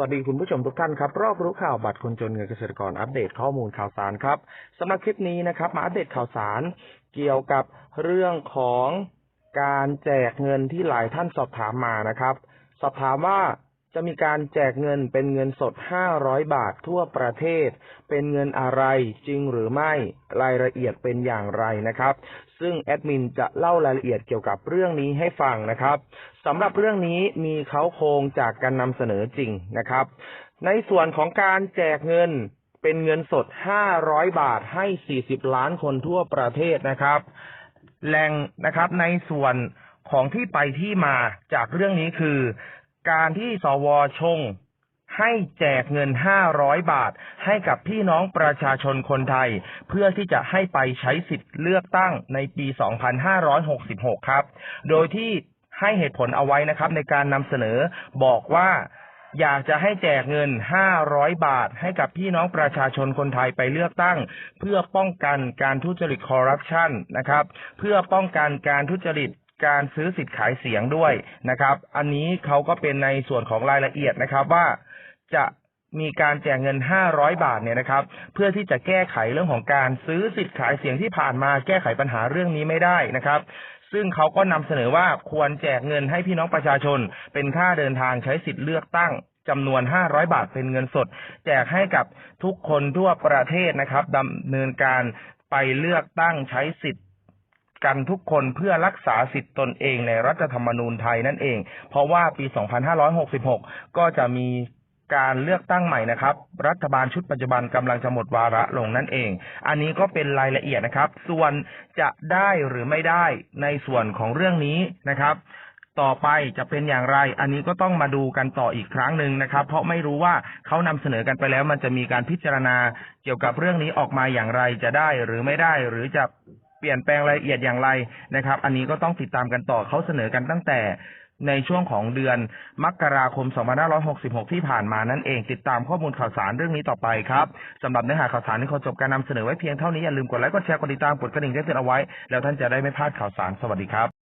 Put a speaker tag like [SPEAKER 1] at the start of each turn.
[SPEAKER 1] วัสดีคุณผู้ชมทุกท่านครับ รอบรู้ข่าวบัตรคนจนเงินเกษตรกรอัปเดตข้อมูลข่าวสารครับสำหรับคลิปนี้นะครับมาอัปเดตข่าวสารเกี่ยวกับเรื่องของการแจกเงินที่หลายท่านสอบถามมานะครับ สอบถามว่า จะมีการแจกเงินเป็นเงินสด 500 บาททั่วประเทศ เป็นเงินอะไรจริงหรือไม่ รายละเอียดเป็นอย่างไรนะครับ ซึ่งแอดมินจะเล่ารายละเอียดเกี่ยวกับเรื่องนี้ให้ฟังนะครับสำหรับเรื่องนี้มีเขาโครงจากการนำเสนอจริงนะครับ ในส่วนของการแจกเงินเป็นเงินสด 500 บาทให้ 40 ล้านคนทั่วประเทศนะครับแหล่งนะครับในส่วนของที่ไปที่มาจากเรื่องนี้คือ การที่สวชง ให้แจกเงิน500บาท ให้กับพี่น้องประชาชนคนไทย เพื่อที่จะให้ไปใช้สิทธิ์เลือกตั้งในปี 2566 ครับ โดยที่ให้เหตุผลเอาไว้นะครับ ในการนำเสนอบอกว่าอยากจะให้แจกเงิน 500 บาท ให้กับพี่น้องประชาชนคนไทยไปเลือกตั้ง เพื่อป้องกันการทุจริตคอร์รัปชันนะครับ เพื่อป้องกันการทุจริต การซื้อสิทธิ์ขายเสียงด้วยนะครับ อันนี้เขาก็เป็นในส่วนของรายละเอียดนะครับว่าจะมีการแจกเงิน 500 บาทเนี่ยนะครับ เพื่อที่จะแก้ไขเรื่องของการซื้อสิทธิ์ขายเสียงที่ผ่านมาแก้ไขปัญหาเรื่องนี้ไม่ได้นะครับซึ่งเขาก็นำเสนอว่าควรแจกเงินให้พี่น้องประชาชน เป็นค่าเดินทางใช้สิทธิ์เลือกตั้งจำนวน 500 บาทเป็นเงินสด แจกให้กับทุกคนทั่วประเทศนะครับดำเนินการไปเลือกตั้งใช้สิทธิ์ กันทุกคนเพื่อรักษาสิทธิ์ตนเองในรัฐธรรมนูญไทยนั่นเอง เพราะว่าปี 2566 ก็จะมีการเลือกตั้งใหม่นะครับ รัฐบาลชุดปัจจุบันกำลังจะหมดวาระลงนั่นเอง อันนี้ก็เป็นรายละเอียดนะครับ ส่วนจะได้หรือไม่ได้ในส่วนของเรื่องนี้นะครับ ต่อไปจะเป็นอย่างไร อันนี้ก็ต้องมาดูกันต่ออีกครั้งหนึ่งนะครับ เพราะไม่รู้ว่าเขานำเสนอกันไปแล้ว มันจะมีการพิจารณาเกี่ยวกับเรื่องนี้ออกมาอย่างไรจะได้หรือไม่ได้หรือจะ เปลี่ยนแปลงรายละเอียดอย่างไรนะครับ อันนี้ก็ต้องติดตามกันต่อเขาเสนอกันตั้งแต่ในช่วงของเดือนมกราคม 2566 ที่ผ่านมานั่นเอง ติดตามข้อมูลข่าวสารเรื่องนี้ต่อไปครับสำหรับเนื้อหาข่าวสารที่ขอจบการนำเสนอไว้เพียงเท่านี้อย่าลืมกดไลค์กดแชร์กดติดตามกดกระดิ่งแจ้งเตือนเอาไว้ แล้วท่านจะได้ไม่พลาดข่าวสารสวัสดีครับ